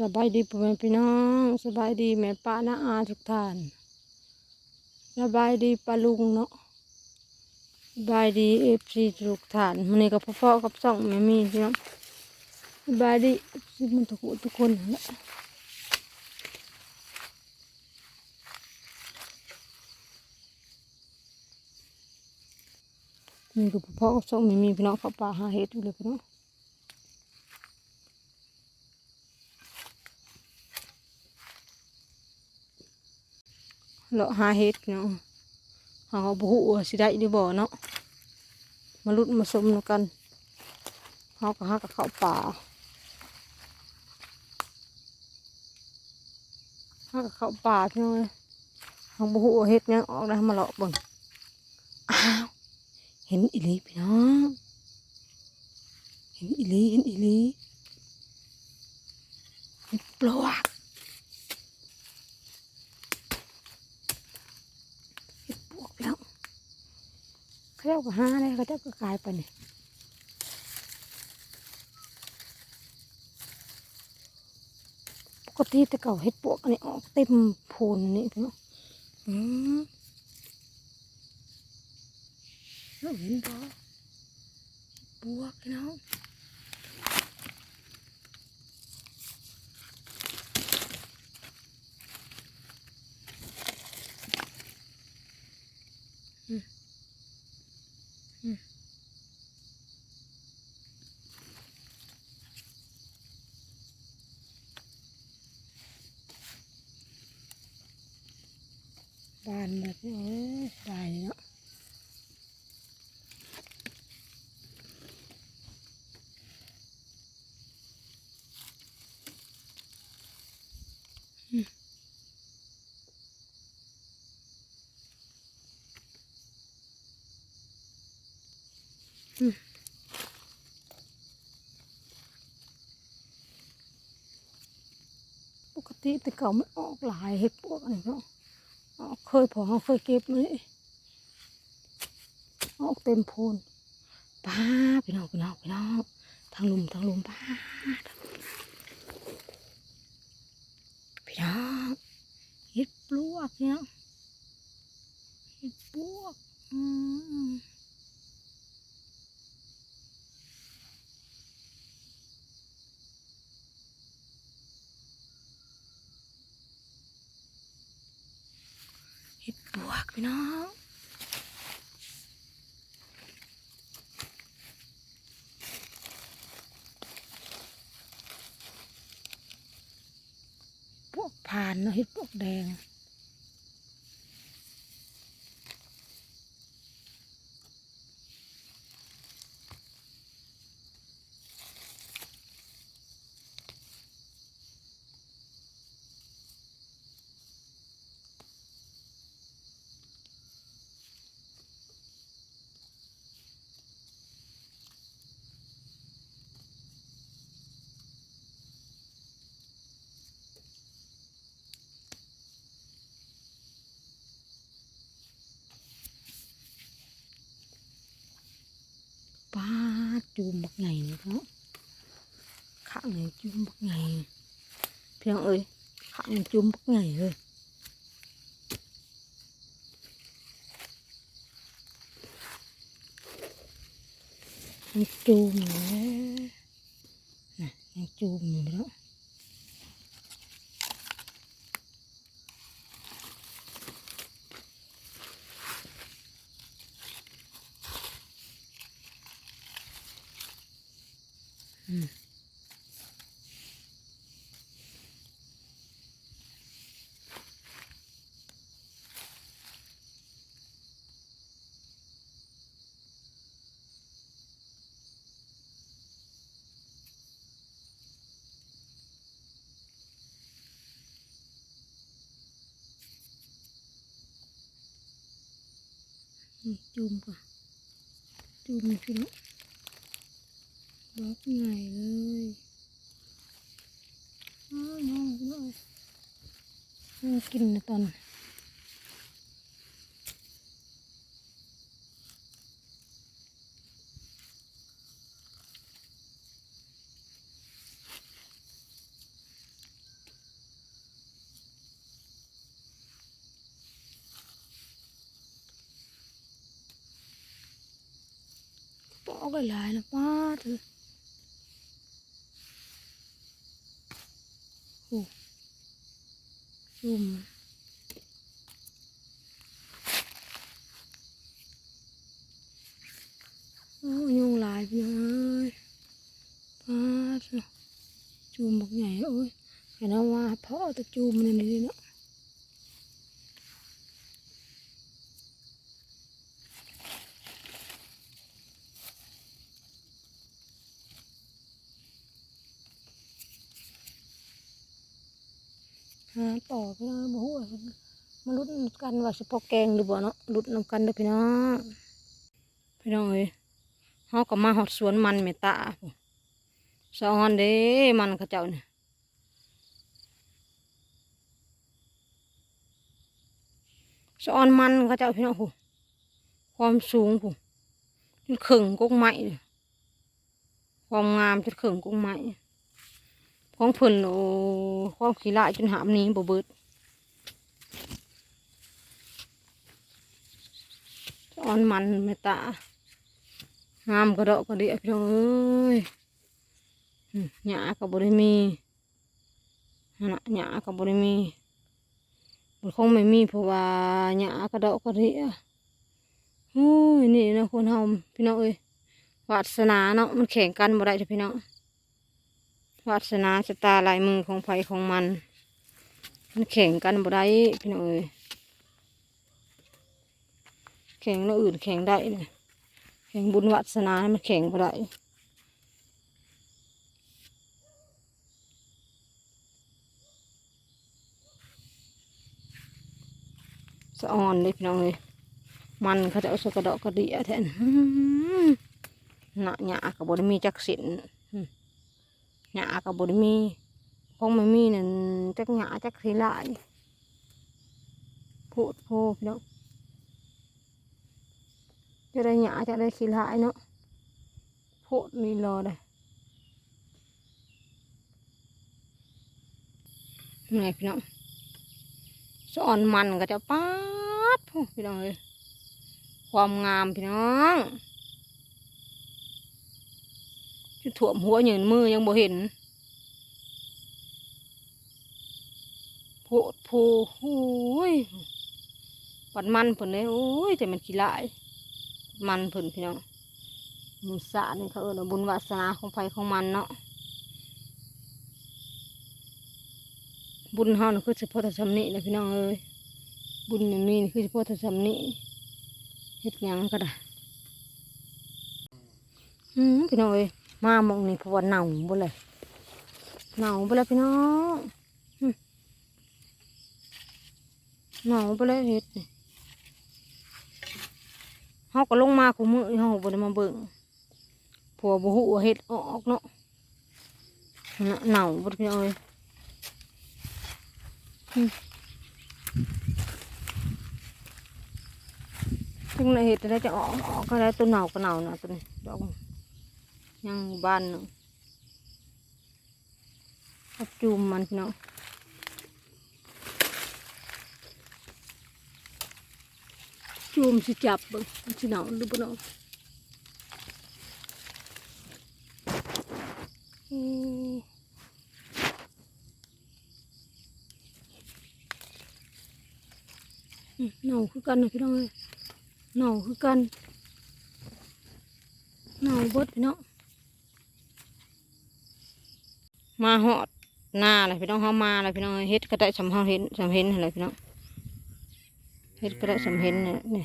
สบายดีพ่อแม่พี่น้องสบายดีแม่ป้าน้าอาทุกท่านสบายดีป้าลุงเนาะสบายดีเอฟซีทุกท่านมันนี้ก็พ่อๆกับสองแม่มีพี่น้องสบายดีสิมันทุกทุกคนนะนี่ก็พ่อกับสองแม่มีพี่น้องเขาป่าหาเห็ดอยู่เลยพี่น้อง เลาะหาเห็ดเนาะเขาบุหัวสิได้หรือบ่เนาะมาลุดมาสมกันเขาก็หากับเข้าป่าหากับเข้าป่าพี่น้องเอ้ยเขาบุหัวเห็ดเนี่ยออกได้มาเลาะเบิ่งอ้าวเห็นอีลีพี่น้องเห็นอีลีเห็นอีลีเห็นปลวก พวกแล้ว เขาจ้าก็หาเลยเขาเจ้าก็กลายไปเนี่ยปกติแต่เก่าเห็ดปวกอันนี้ออกเต็มโพนนี่พี่น้องอืมเราเห็นปะปวกพี่น้อง บานแบบนี้เอ้ยเนาะปกติแต่เก่ามันออกหลายเห็ดปวกอะไรเนาะ เคยพอเขาเคยเก็บมาเลยออกเต็มพูนป้าพี่น้องพี่น้องพี่น้องทางลุมทางลุมป้าพี่น้องเห็ดปลวกเนี่ยเห็ดปลวกอืมเห็ดปลวก พี่น้องพวกผ่านเนาะเห็ดพวกแดง ป้าดจูมบักไงนี่เนาะข้างไหนจูมบักไงเพียงเอ้ยข้างจูมบักไงเลยมันจูมอยู่แล้วน่ะยังจูมอยู่แล้วอืม นี่จูมก่อนจูมนี่พี่น้องบล็อกใหญ่เลยอ้าวน้องน้องน้องกินนะตอน ปอก็หลายนะป้าเถอะโอ้ซุ่มโอ้ยุงหลายพี่น้องเอ้ยป้าเถอะจูมบักใหญ่โอ้ยเห็นาว่าพ่อตะจูมมันนี่เนาะ หาต่อพี่น้องบ่ฮู้ว่ามาลุ้นกันว่าสิพอแกงหรือบ่เนาะลุ้นนำกันเด้อพี่น้องพี่น้องเอ้ยเฮาก็มาฮอดสวนมันเมตตาสะออนเด้มันเขาเจ้านี่สะออนมันเขาเจ้าพี่น้องพุ่นความสูงพุ่นจนครึ่งกกไม้เลยความงามจนครึ่งกกไม้ ของเพิ่นโอ้ความขี้ละจนหามนี้บ่เบิดอ่อนมันแม่ตางามกระดกกระเดียพี่น้องเอ้ยหญ้าก็บ่ได้มีหนน่ะหญ้าก็บ่ได้มีมันคงไม่มีเพราะว่าหญ้ากระดกกระเดียโอ้ยนี่นะคนเฮาพี่น้องเอ้ยวาสนาเนาะมันแข่งกันบ่ได้เด้อพี่น้อง วาสนาชะตาลายมือของไผของมัน มันแข่งกันบ่ได้พี่น้องเอ้ยแข่งแล้วอื่นแข่งได้เลยแข่งบุญวาสนามันแข่งบ่ได้สะออนเลยพี่น้องเอ้ยมันเขาจะเอาสกระดอกกระเดียแทนอื้อหือหนะหยากับบไดมีจักสิน หญ้ากับบไดมีคงไม่มีนั่นจักหญ้าจักสีลายโพดโพพี่น้องจะได้หญ้าจะได้ขี้ลายเนาะโพดนี่รอได้ไงพี่น้องสอนมันก็จะป๊าดโพพี่น้องเลยความงามพี่น้อง ถ่วมหัวเหยินมือยังบ่เห็นโพดโพโอ้ยปัดมันเพิ่นเลยโอ้ยแต่มันขี้ลายมันเพิ่นพี่น้องมุสาเนี่ยเขาเอิ้นว่าบุญวาสนาของไผของมันเนาะบุญเฮานี่คือเฉพาะแต่สำนี้นะพี่น้องเอ้ยบุญนี่มีนี่คือเฉพาะแต่สำนี้เฮ็ดหยังก็ได้อืมพี่น้องเอ้ย มามองนี่เพราะว่าเน่าบ่เลยเน่าบ่เลยพี่น้องหนาวไปเลยเฮ็ดนี่เฮาก็ลงมาคุมือเฮาบ่ได้มาเบิ่งผัวบ่ฮู้ว่าเฮ็ดออกเนาะน่ะหนาวบ่พี่น้องเอ้ยอืมถึงในเฮ็ดได้จะออกออกก็ได้ตัวหนาวก็หนาวนะตัวนี้ดอก ยังบ้านเนาะเอาจูมมันพี่น้องจูมสิจับบิ่งสิหนาวหรือบ่หนาวอืมอืมหนาวคือกันนะพี่น้องเอ้ยหนาวคือกันหนาวบดพี่น้อง มาหอดหน้าเลยพี่น้องเฮามาเลยพี่น้องเฮ็ดก็ได้สำเฮาเห็นสำเห็นอะไรพี่น้องเฮ็ดก็ได้สำเห็นเนี่ยนี่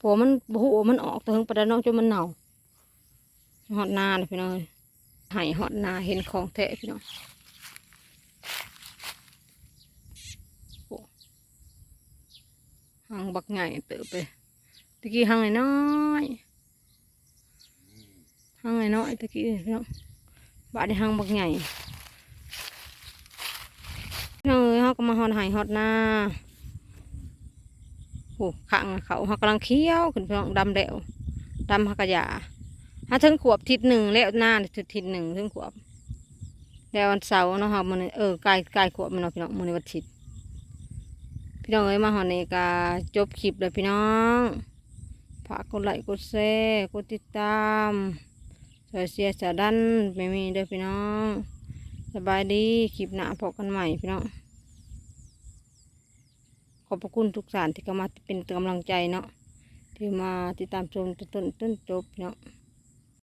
พอมันบหูมันออกแต่ถึงประดานอกจนมันเน่าหอดนาเลยพี่น้องหายหอดนาเห็นของแท้พี่น้องหางบักใหญ่เติบไปตะกี้หางน้อย หางน้อยๆตะกี้พี่น้องบาดนี้หางบักใหญ่เนยเขาก็มาหอดหายหอดหน้าโอ้ขังเขาเขากำลังเคี้ยวขึ้นไปดำแล้วดำฮักกะยาถ้าถึงขวบทิศหนึ่งแล้วหน้าทิศทิศหนึ่งถึงขวบแล้ววันเสาร์เนาะครับมันเออกล้ใกล้ขวบมันเนาะพี่น้องมันในวันอาทิตย์พี่น้องเอ้ยมาหอดนี่กาจบคลิปเลยพี่น้องพากกดไลค์กดแชร์กดติดตาม สวยเสียสาดันไม่มีเด้อพี่น้อง สบายดีคลิปหน้าพบกันใหม่พี่น้อง ขอบพระคุณทุกสารที่กำมาเป็นกำลังใจเนาะที่มาติดตามชมจนต้นจนจบเนาะ